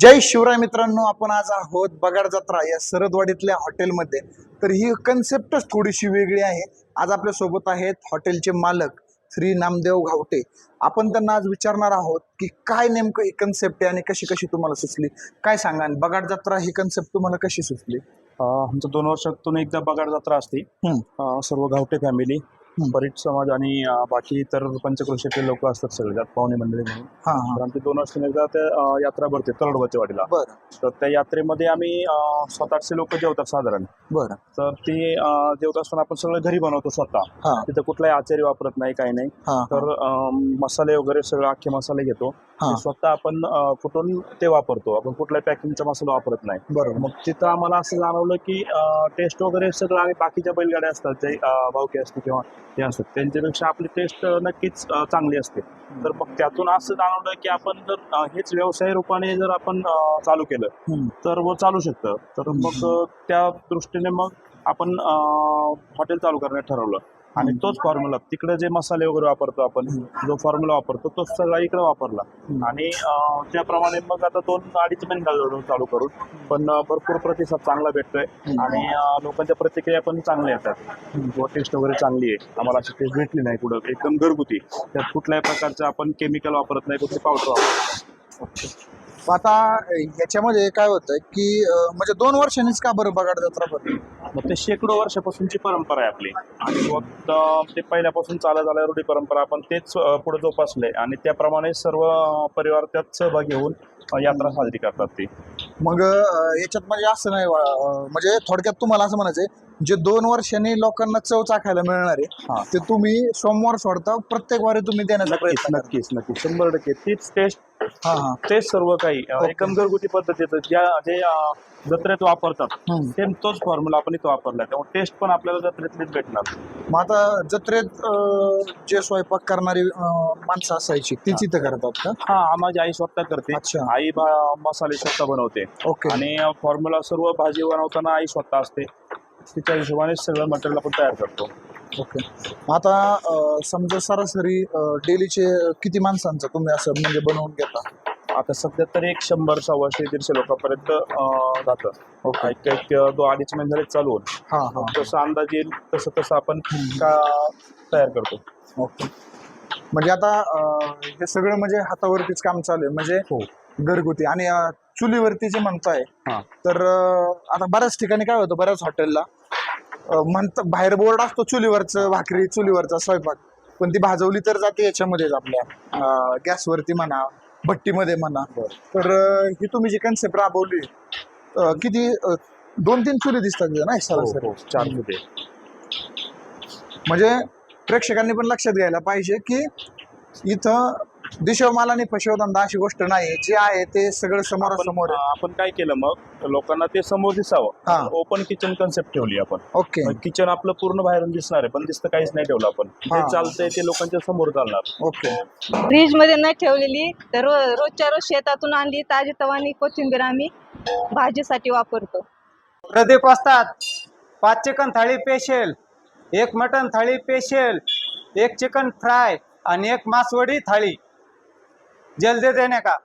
जय शिवराय मित्रांनो आपण आज आहोत बगाड जत्रा या सरदवाडीतल्या हॉटेलमध्ये. तर ही कन्सेप्टच थोडीशी वेगळी आहे. आज आपल्यासोबत आहेत हॉटेलचे मालक श्री नामदेव घावटे. आपण त्यांना आज विचारणार आहोत की काय नेमकं ही कन्सेप्ट आहे आणि कशी कशी तुम्हाला सुचली? काय सांगा आणि बगाड जत्रा ही कन्सेप्ट तुम्हाला कशी सुचली? आमचं दोन वर्षातून एकदा बगाड जत्रा असते. सर्व गावठे फॅमिली परीट समाज आणि बाकी इतर पंचक्रोशीतले लोक असतात सगळे त्यात पाहुणे मंडळी म्हणून. हा तर आमची दोन वर्षातून एकदा ते अं, यात्रा भरते तरडवच्या वाडीला. तर त्या यात्रेमध्ये आम्ही सात आठशे लोक जेवतात साधारण. बरं. तर ती जेवत असताना आपण सगळं घरी बनवतो स्वतः. तिथं कुठलाही आचार्य वापरत नाही काही नाही. तर मसाले वगैरे सगळं अख्खे मसाले घेतो. ते स्वतः आपण कुठून ते वापरतो. आपण कुठलाही पॅकिंगचा मसाला वापरत नाही. बरोबर. मग तिथं आम्हाला असं जाणवलं की टेस्ट वगैरे सगळं आणि बाकीच्या बैलगाड्या असतात जे अं, भावकी असते किंवा हे असतात त्यांच्यापेक्षा आपली टेस्ट नक्कीच चांगली असते. तर मग त्यातून असं जाणवलं की आपण जर हेच व्यवसाय रूपाने जर आपण चालू केलं. तर व चालू शकतं. तर मग त्या दृष्टीने मग आपण हॉटेल चालू करण्यात ठरवलं. आणि तोच फॉर्म्युला तिकडे जे मसाले वगैरे वापरतो आपण जो फॉर्म्युला वापरतो तो सगळा इकडे वापरला. आणि त्याप्रमाणे मग आता दोन अडीच महिने चालू करून पण भरपूर प्रतिसाद चांगला भेटतोय. आणि लोकांच्या प्रतिक्रिया पण चांगल्या येतात. टेस्ट वगैरे चांगली आहे. आम्हाला अशी टेस्ट भेटली नाही कुठं. एकदम घरगुती. त्यात कुठल्याही प्रकारचं आपण केमिकल वापरत नाही कुठली पावडर वापरत आता याच्यामध्ये काय होतं की म्हणजे दोन वर्षांनीच का बरं बगाड जत्रा भरली? मग ते शेकडो वर्षापासूनची परंपरा आहे आपली. आणि अं, ते पहिल्यापासून चालत आल्या रूढी परंपरा आपण तेच पुढे जोपासले आणि त्याप्रमाणे सर्व परिवार त्यात सहभागी होऊन यात्रा साजरी करतात ती. मग याच्यात म्हणजे असं नाही म्हणजे थोडक्यात तुम्हाला असं म्हणायचंय जे दोन वर्षांनी लोकांना चव चाखायला मिळणार. आहे ते तुम्ही सोमवार सोडता प्रत्येक वारी तुम्ही देण्याचा प्रयत्न. नक्कीच नक्कीच. शंभर टक्के. तीच टेस्ट हा हा. तेच सर्व काही अं. एकदम घरगुती पद्धतीचं ज्या जे अं, जत्रेत वापरतात हम्म. सेम तोच फॉर्म्युला आपण इथं वापरला. त्यामुळे टेस्ट पण आपल्याला जत्रेतलीच भेटणार. मग आता जत्रेत अं, जे स्वयंपाक करणारी अं, माणसं असायची तीच इथं करतात का? हा माझी आई स्वतः करते. अच्छा. आई बा- मसाले स्वतः बनवते. ओके. आणि फॉर्म्युला सर्व भाजी बनवताना आई स्वतः असते. तिच्या हिशोबाने सगळं मटेरियल आपण तयार करतो. ओके. आता अं, समजा सरासरी डेलीचे किती माणसांचं तुम्ही असं म्हणजे बनवून घेता? आता सध्या तरी एक शंभर सव्वाशे दीडशे लोकांपर्यंत अं, जातं ओके. एक एक दो अडीच महिने झाले चालू होऊन हा हा. जसं अंदाज येईल तसं तसं आपण का तयार करतो. ओके. म्हणजे आता अं, हे सगळं म्हणजे हातावरतीच काम चालू आहे. म्हणजे हो. घरगुती आणि अं, चुलीवरती जे म्हणताय हा. तर अं, आता बऱ्याच ठिकाणी काय होतं? बऱ्याच हॉटेलला म्हणत बाहेर बोर्ड असतो चुलीवरचं भाकरी चुलीवरचा स्वयंपाक. पण ती भाजवली तर जाते याच्यामध्येच आपल्या गॅसवरती म्हणा भट्टीमध्ये म्हणा. तर ही तुम्ही जी कन्सेप्ट राबवली किती दोन तीन चुली दिसतात सरासरी हो, हो, चारमध्ये म्हणजे प्रेक्षकांनी पण लक्षात घ्यायला पाहिजे की इथं दिशवमाल आणि फशवधंदा अशी गोष्ट नाही. जे आहे ते सगळं समोरासमोर आहे. आपण काय केलं मग? लोकांना ते समोर हा. दिसावं ओपन किचन कन्सेप्ट ठेवली आपण. ओके. किचन आपलं पूर्ण बाहेरून दिसणार आहे पण दिसतं काहीच नाही ठेवलं आपण. हा. चालतंय ते लोकांच्या समोर चालणार. ओके. फ्रीजमध्ये नाही ठेवलेली. तर रो- रोजच्या रोज शेतातून आणली. ताजी तवानी कोथिंबीर आम्ही भाजीसाठी वापरतो. प्रदीप असतात. पाच चिकन थाळी पेशल एक मटन थाळी पेशल एक चिकन फ्राय आणि एक मासवडी थाळी. जल्दी देने का।